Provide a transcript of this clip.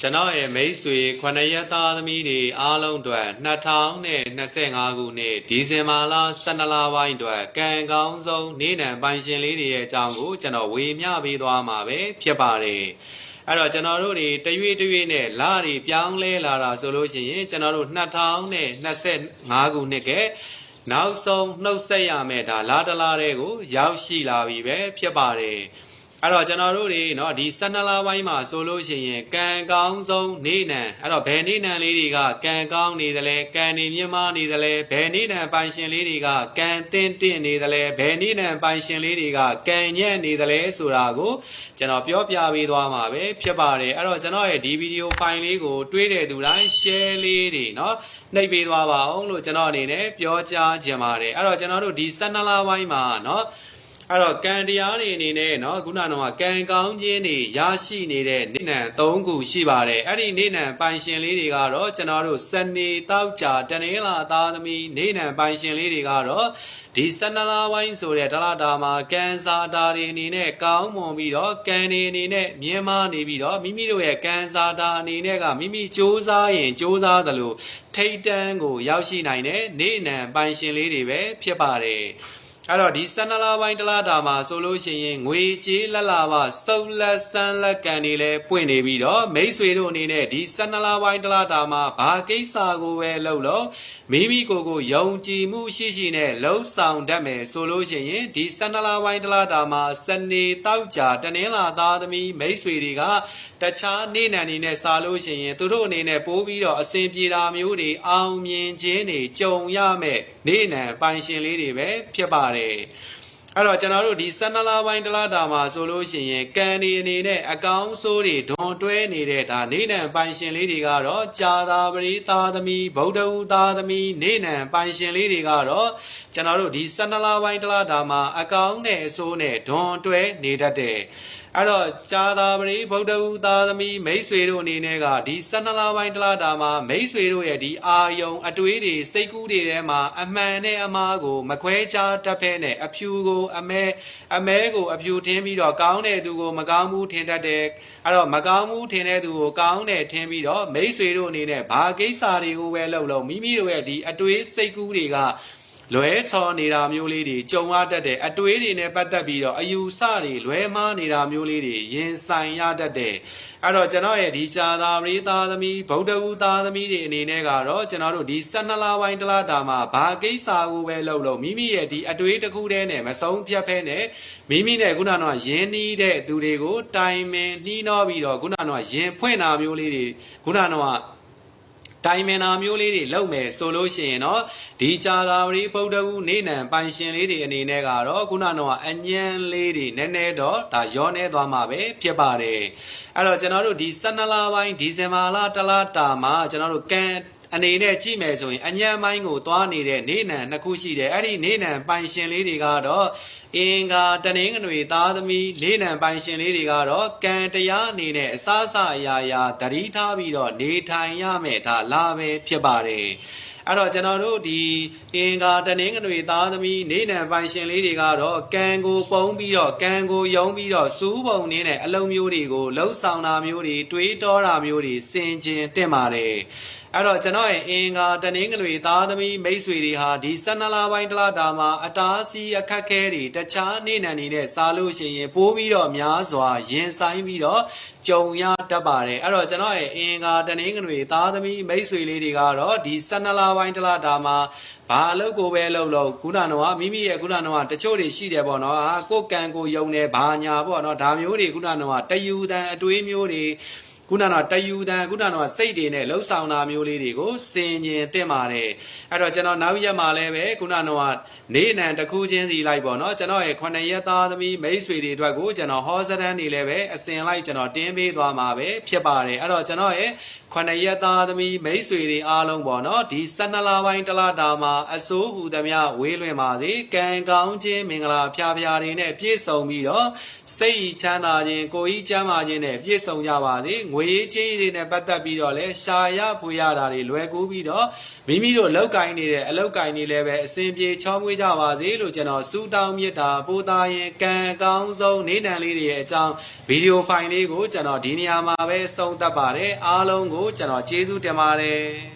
ကျွန်တော်ရဲ့မိတ်ဆွေ9ရက်သားသမီးတွေအားလုံးအတွက်2025ခုနှစ်ဒီဇင်ဘာလ12လပိုင်းအတွက်ကံကောင်းဆုံးနေ့နံပိုင်ရှင်လေးတွေရဲ့အကြောင်းကိုကျွန်တော်ဝေမျှပေးသွားမှာပဲဖြစ်ပါတယ်အဲ့တော့ကျွန်တော်တို့တွေတရွေ့တရွေ့နဲ့လတွေပြောင်းလဲလာတာဆိုလို့ရှိရင်ကျွန်တော်တို့2025ခုနှစ်ကနောက်ဆုံးနှုတ်ဆက်ရမယ့်ဒါလာတလားတွေကို ရောက်ရှိလာပြီပဲဖြစ်ပါတယ် အဲ့တော့ကျွန်တော်တို့တွေเนาะဒီ12လပိုင်းမှာဆိုလို့ရှိရင်ကံကောင်းဆုံးနေ့နံအဲ့တော့ဘယ်နေ့နံလေးတွေကကံကောင်းနေသလဲကံနေမြင့်မားနေသလဲဘယ်နေ့နံပိုင်ရှင်လေးတွေကကံတင်းတင့်နေသလဲဘယ်နေ့နံပိုင်ရှင်လေးတွေကကံညံ့နေသလဲဆိုတာကိုကျွန်တော်ပြောပြပေးသွားမှာပဲဖြစ်ပါတယ်အဲ့တော့ကျွန်တော်ရဲ့ဒီဗီဒီယိုဖိုင်လေးကိုတွေးတဲ့သူတိုင်း share လေးတွေเนาะနှိပ်ပေးသွားပါအောင်လို့ကျွန်တော်အနေနဲ့ပြောကြားချင်ပါတယ်အဲ့တော့ကျွန်တော်တို့ဒီ12လပိုင်းမှာเนาะ အဲ့တော့ကံတရားတွေအနေနဲ့เนาะခုနကတော့ကံကောင်းခြင်းတွေရရှိနေတဲ့နိနံ၃ခုရှိပါတယ်အဲ့ဒီနိနံပိုင်ရှင်လေးတွေကတော့ကျွန်တော်တို့စနေတောက်ကြတနင်္လာသားသမီးနိနံပိုင်ရှင်လေးတွေကတော့ဒီစနလာဝိုင်းဆိုတဲ့တလတာမှာကံစာတာတွေအနေနဲ့ကောင်းမွန်ပြီးတော့ကံတွေအနေနဲ့မြင်မာနေပြီးတော့မိမိတို့ရဲ့ကံစာတာအနေနဲ့ကမိမိစ조사ရင်စ조사သလိုထိတ်တန်းကိုရောက်ရှိနိုင်တဲ့နိနံပိုင်ရှင်လေးတွေပဲဖြစ်ပါတယ် အဲ့တော့ဒီ12လပိုင်းတလားတာမှာဆိုလို့ရှိရင်ငွေကြေးလက်လာပါစုံလက်ဆန်းလက်ကန်တွေလည်းပွင့်နေပြီးတော့မိတ်ဆွေတို့အနေနဲ့ဒီ12လပိုင်းတလားတာမှာဘာကိစ္စကိုပဲလုပ်လို့မိမိကိုယ်ကိုယုံကြည်မှုရှိရှိနဲ့လှုပ်ဆောင်တတ်မယ်ဆိုလို့ရှိရင်ဒီ12လပိုင်းတလားတာမှာစနေတောက်ကြတနင်္လာသားသမီးမိတ်ဆွေတွေကတခြားနေ့နံနေနဲ့စားလို့ရှိရင်သူတို့အနေနဲ့ပိုးပြီးတော့အစဉ်ပြေတာမျိုးတွေအောင်မြင်ခြင်းတွေကြုံရမယ်နေ့နံပိုင်ရှင်လေးတွေပဲဖြစ်ပါတယ်အဲ့တော့ကျွန်တော်တို့ဒီ12လပိုင်းတလားတာမှာဆိုလို့ရှိရင်ကံဒီအနေနဲ့အကောင်းဆိုးတွေဒွန်တွဲနေတဲ့ဒါနေနံပိုင်ရှင်လေးတွေကတော့ကြာသာပရိသားသမီးဗုဒ္ဓဟူသားသမီးနေနံပိုင်ရှင်လေးတွေကတော့ကျွန်တော်တို့ဒီ12လပိုင်းတလားတာမှာအကောင်းနဲ့အဆိုးနဲ့ဒွန်တွဲနေတတ်တယ် အဲ့တော့ကြာသာပရိဗုဒ္ဓဟူသားသမီးမိတ်ဆွေတို့အနေနဲ့ကဒီ12လပိုင်းတလားတာမှာမိတ်ဆွေတို့ရဲ့ဒီအာယုံ အတွေးတွေစိတ်ကူးတွေထဲမှာအမှန်နဲ့အမှားကို မခွဲခြားတတ်ဖဲနဲ့အဖြူကို အမဲအမဲကိုအဖြူထင်းပြီးတော့ကောင်းတဲ့သူကိုမကောင်းဘူးထင်တတ်တယ်အဲ့တော့မကောင်းဘူးထင်တဲ့သူကိုကောင်းတယ်ထင်ပြီးတော့မိတ်ဆွေတို့အနေနဲ့ဘာကိစ္စတွေကိုပဲလုပ်လို့မိမိတို့ရဲ့ဒီအတွေးစိတ်ကူးတွေက လွဲချော်နေတာမျိုးလေးတွေကြုံရတတ်တဲ့အတွေးတွေနဲ့ပတ်သက်ပြီးတော့အယူဆတွေလွဲမှားနေတာမျိုးလေးတွေရင်ဆိုင်ရတတ်တယ်အဲ့တော့ကျွန်တော်ရဲ့ဒီကြာသာပရိသားသမီးဗုဒ္ဓဝူသားသမီးတွေအနေနဲ့ကတော့ကျွန်တော်တို့ဒီ12လပိုင်းတလားတာမှာဘာကိစ္စကိုပဲလုပ်လို့မိမိရဲ့ဒီအတွေးတစ်ခုတည်းနဲ့မဆုံးဖြတ်ဖဲနဲ့မိမိနဲ့ခုနကတော့ယင်းနှီးတဲ့သူတွေကိုတိုင်ပင်နှီးနှောပြီးတော့ခုနကတော့ယင်ဖွင့်တာမျိုးလေးတွေခုနကတော့ တိုင်မင်နာမျိုးလေးတွေလုပ်မယ်ဆိုလို့ရှိရင်တော့ဒီကြာသာဝရီဗုဒ္ဓဝနေနံပိုင်ရှင်လေးတွေအနေနဲ့ကတော့ခုနကအညံလေးတွေနည်းနည်းတော့ဒါရောနေသွားမှာပဲဖြစ်ပါတယ်အဲ့တော့ကျွန်တော်တို့ဒီ12လပိုင်းဒီဇင်ဘာလတလတာမှာကျွန်တော်တို့ကံ အနေနဲ့ကြည့်မယ်ဆိုရင်အညံမိုင်းကိုသွားနေတဲ့နေနံနှစ်ခုရှိတယ်အဲ့ဒီနေနံပိုင်ရှင်လေးတွေကတော့အင်္ဂါတနင်္ဂနွေသားသမီးလေးနံပိုင်ရှင်လေးတွေကတော့ကံတရားအနေနဲ့အစအစအရာရာသတိထားပြီးတော့နေထိုင်ရမယ်ဒါလာပဲဖြစ်ပါတယ်အဲ့တော့ကျွန်တော်တို့ဒီအင်္ဂါတနင်္ဂနွေသားသမီးနေနံပိုင်ရှင်လေးတွေကတော့ကံကိုပုံပြီးတော့ကံကိုယုံပြီးတော့စူးပုံနေတဲ့အလုံးမျိုးတွေကိုလှုပ်ဆောင်တာမျိုးတွေတွေးတောတာမျိုးတွေစင်ကျင်တင်ပါတယ် အဲ့တော့ကျွန်တော်ရဲ့အင်္ဂါတနင်္ဂနွေသားသမီးမိတ်ဆွေတွေဟာဒီ12လပိုင်းတလတာမှာအတားစီအခက်ခဲတွေတခြားနေနံနေနဲ့စားလို့ရှိရင်ပိုးပြီးတော့များစွာရင်ဆိုင်ပြီးတော့ကြုံရတတ်ပါတယ်အဲ့တော့ကျွန်တော်ရဲ့အင်္ဂါတနင်္ဂနွေသားသမီးမိတ်ဆွေလေးတွေကတော့ဒီ12လပိုင်းတလတာမှာဘာအလုပ်ကိုပဲလုပ်လို့ခုနကတော့မိမိရဲ့ခုနကတော့တချို့တွေရှိတယ်ပေါ့နော်ဟာကိုယ်ကံကိုယုံနေဘာညာပေါ့နော်ဒါမျိုးတွေခုနကတော့တယူတန်အတွေးမျိုးတွေ ခုနကတော့တယူတန်ခုနကတော့စိတ်တွေနဲ့လှုပ်ဆောင်တာမျိုးလေးတွေကိုစင်ကျင်တင်ပါတယ်အဲ့တော့ကျွန်တော်နောက်ရက်မှာလည်းပဲခုနကတော့နေနံတစ်ခုချင်းစီလိုက်ပေါ့နော်ကျွန်တော်ရဲ့9ရက်သားသမီးမိတ်ဆွေတွေအတွက်ကိုကျွန်တော်ဟောစတန်းနေလည်းပဲအစင်လိုက်ကျွန်တော်တင်းပေးသွားမှာပဲဖြစ်ပါတယ်အဲ့တော့ကျွန်တော်ရဲ့ ခொနရက်သားသမီးမိတ်ဆွေတွေအားလုံးပေါ့နော်ဒီ12လပိုင်းတလတာမှာအစိုးဟူသမျှဝေးလွင်ပါစေကံကောင်းခြင်းမင်္ဂလာဖျားဖျားတွေနဲ့ပြည့်စုံပြီးတော့စိတ်ဤချမ်းသာခြင်းကိုယ်ဤချမ်းသာခြင်းနဲ့ပြည့်စုံကြပါစေငငွေရေးချင်းရေးတွေနဲ့ပတ်သက်ပြီးတော့လဲရှာရဖွေရတာတွေလွယ်ကူပြီးတော့မိမိတို့လောက်ကင်နေတဲ့အလောက်ကင်နေလည်းပဲအစဉ်ပြေချောင်းမွေးကြပါစေလို့ကျွန်တော်ဆုတောင်းမြတ်တာပို့သားရင်ကံအကောင်းဆုံးနေတန်လေးတွေရဲ့အကြောင်းဗီဒီယိုဖိုင်လေးကိုကျွန်တော်ဒီနေရာမှာပဲသုံးသပ်ပါတယ်အားလုံးကိုကျွန်တော်ကျေးဇူးတင်ပါတယ်